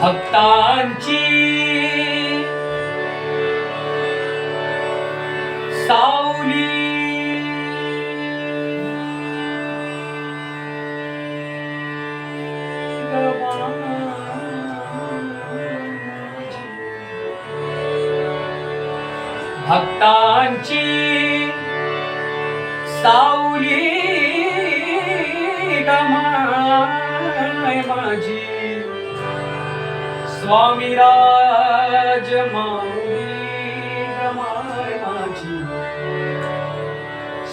भक्तांची सावली. भक्तांची सावली गमाय माझी. स्वामी राज माझी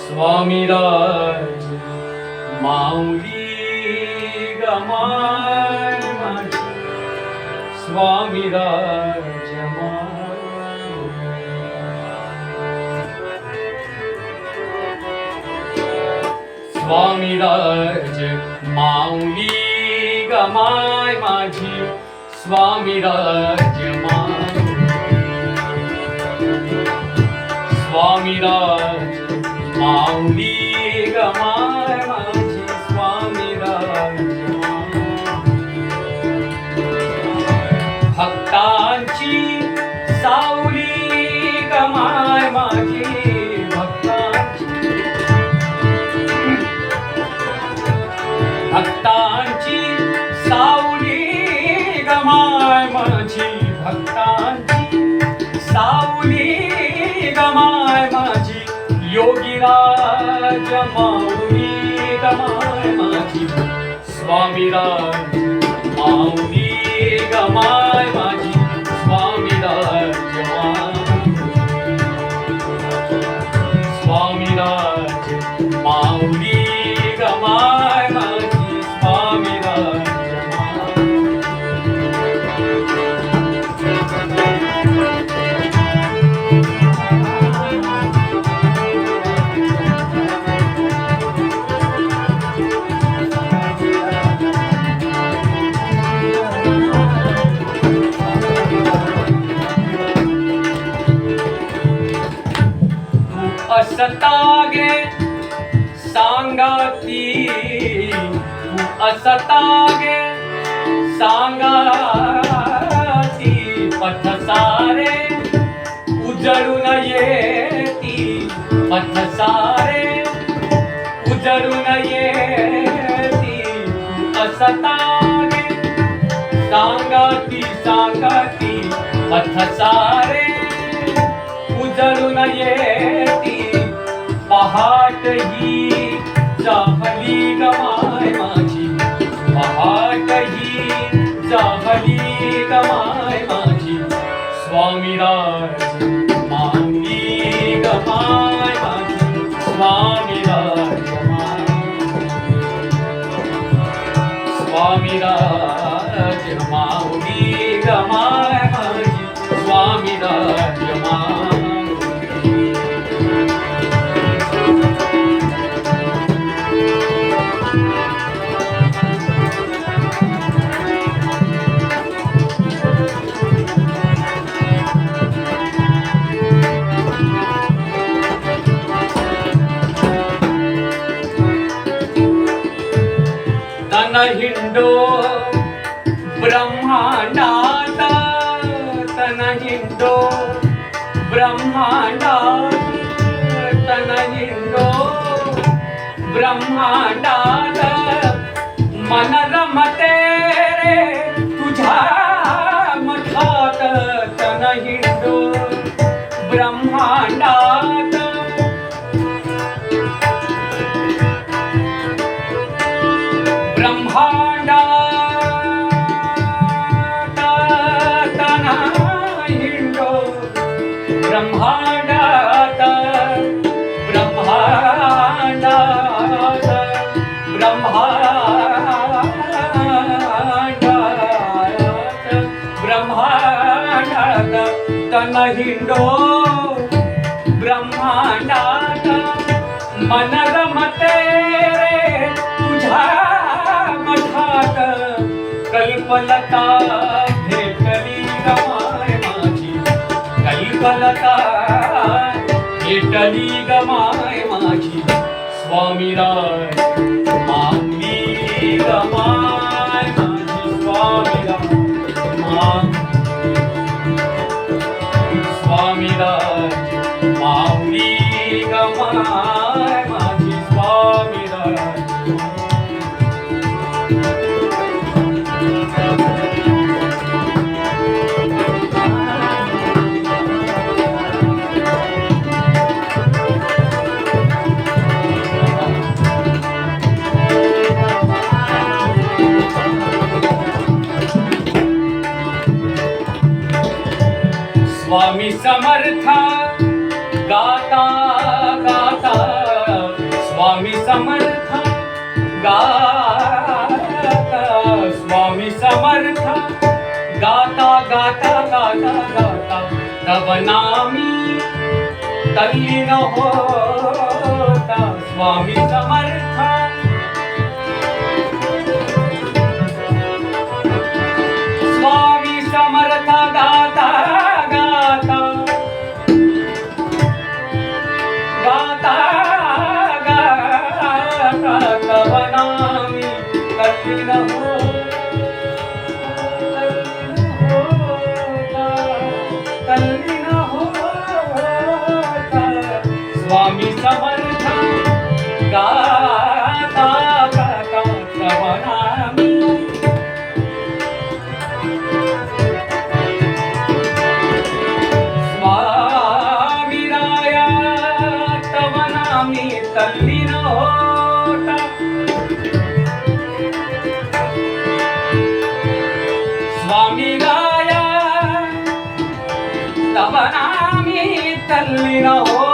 स्वामी राज माऊली गमाय माझी स्वामी राज स्वामी राज माऊली गमाय माझी स्वामी राज माऊली स्वामी राज माय माझी भक्तांची. सावली गमाय माझी योगीराज माऊली गमाय माझी. स्वामीराज माऊली गमाय तागे सांगाची पथ सारे उजळून येती पथ सारे उजळून येती असतागे सांगाती सांगाती पथ सारे उजळून येती पहाट ही जाहली गमाय ही जाहली गमाय माझी. स्वामीराज मांगी गमाय कल्पलता भेटली गमाय माझी कल्पलता भेटली गमाय माझी स्वामीराज माऊली गमाय माझी स्वामीराज स्वामी समर्थ गाता गाता. स्वामी समर्थ गाता. स्वामी समर्थ गाता गाता गाता गाता. तव नामी तल्लीन होता. स्वामी समर्थ तव नामी तल्लीन होता स्वामीराया तव नामी तल्लीन होता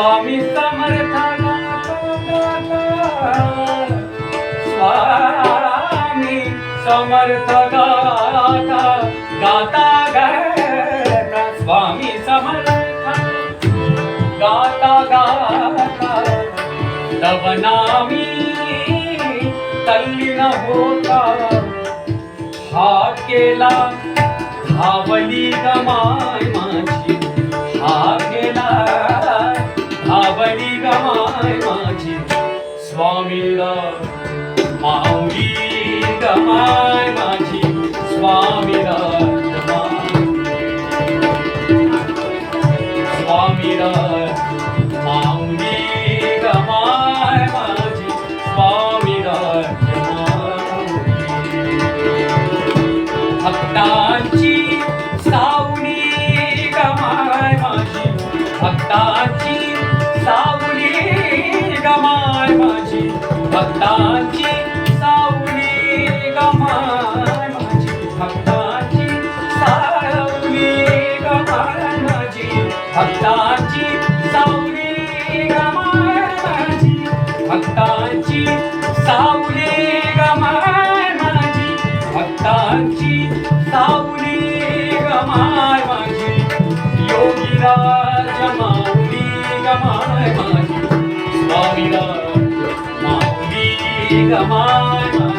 स्वामी समर्थ स्वामी समर्थ गाता गाता गाता स्वामी समर्थ गाता गाता तब नामी तल्लीन होता हा केला धावली माऊली गमाय माझी स्वामीला. स्वामीला भक्तांची सावली गमाय माझी भक्तांची सावली गमाय माझी भक्तांची सावली गमाय माझी योगीराज माऊली गमाय माझी स्वामीराज माऊली गमाय